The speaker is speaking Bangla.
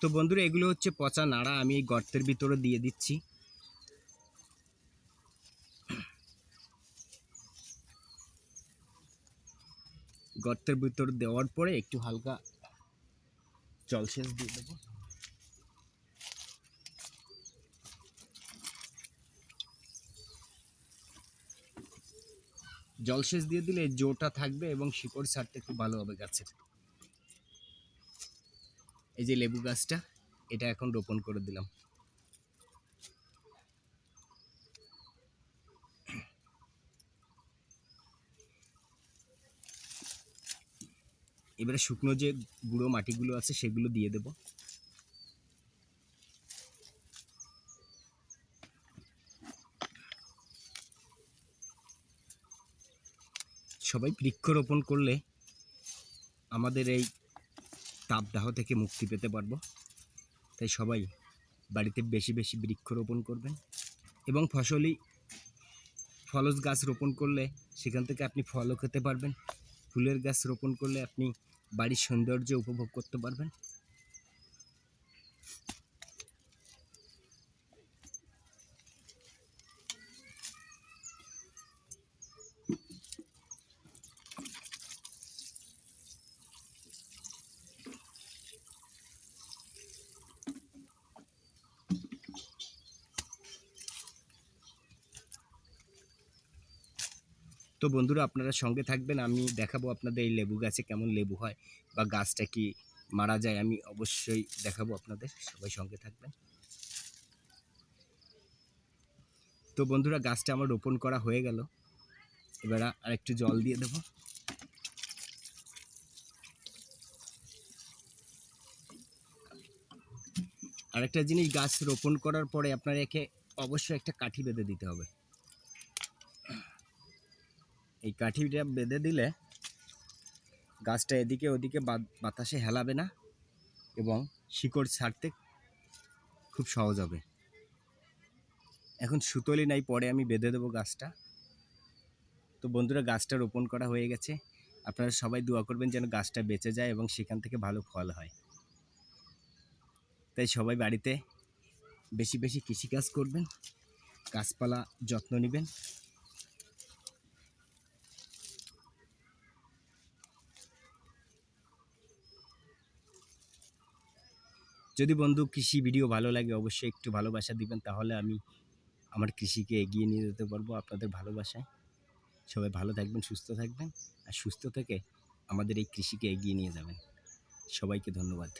তো বন্ধুরা, এগুলো হচ্ছে পচা নাড়া। আমি এই গর্তের ভিতরে দিয়ে দিচ্ছি। গর্তের ভিতর দেওয়ার পরে একটু হালকা জলসেচ দিয়ে দেবো। জলসেচ দিয়ে দিলে জোটা থাকবে এবং শিকড় ছাড়তে খুব ভালো হবে গাছের। এই যে লেবু গাছটা, এটা এখন রোপণ করে দিলাম। এবারে শুকনো যে গুঁড়ো মাটিগুলো আছে, সেগুলো দিয়ে দেব। সবাই বৃক্ষরোপণ করলে আমাদের এই তাপদাহ থেকে মুক্তি পেতে পারব। তাই সবাই বাড়িতে বেশি বেশি বৃক্ষরোপণ করবেন এবং ফসলি ফলস গাছ রোপণ করলে সেখান থেকে আপনি ফলও খেতে পারবেন। ফুলের গাছ রোপণ করলে আপনি বাড়ির সৌন্দর্য উপভোগ করতে পারবেন। তো বন্ধুরা আপনারা সঙ্গে থাকবেন, আমি দেখাবো আপনাদের এই লেবু গাছে কেমন লেবু হয় বা গাছটা কি মারা যায় আমি অবশ্যই দেখাবো আপনাদের, সবাই সঙ্গে থাকবেন। তো বন্ধুরা গাছটা আমার রোপণ করা হয়ে গেল, এবার আর একটু জল দিয়ে দেবো। আরেকটা জিনিস গাছ রোপণ করার পরে আপনার একে অবশ্যই একটা কাঠি বেঁধে দিতে হবে। এই কাঠিটা বেঁধে দিলে গাছটা এদিকে ওদিকে বাতাসে হেলাবে না এবং শিকড় ছাড়তে খুব সহজ হবে। এখন সুতলি নাই, পরে আমি বেঁধে দেবো গাছটা। তো বন্ধুরা, গাছটা রোপণ করা হয়ে গেছে। আপনারা সবাই দোয়া করবেন যেন গাছটা বেঁচে যায় এবং সেখান থেকে ভালো ফল হয়। তাই সবাই বাড়িতে বেশি বেশি কৃষিকাজ করবেন, গাছপালা যত্ন নেবেন। যদি বন্ধু কৃষি ভিডিও ভালো লাগে, অবশ্যই একটু ভালোবাসা দিবেন, তাহলে আমি আমার কৃষিকে এগিয়ে নিয়ে যেতে পারব আপনাদের ভালোবাসায়। সবাই ভালো থাকবেন, সুস্থ থাকবেন, আর সুস্থ থেকে আমাদের এই কৃষিকে এগিয়ে নিয়ে যাবেন। সবাইকে ধন্যবাদ।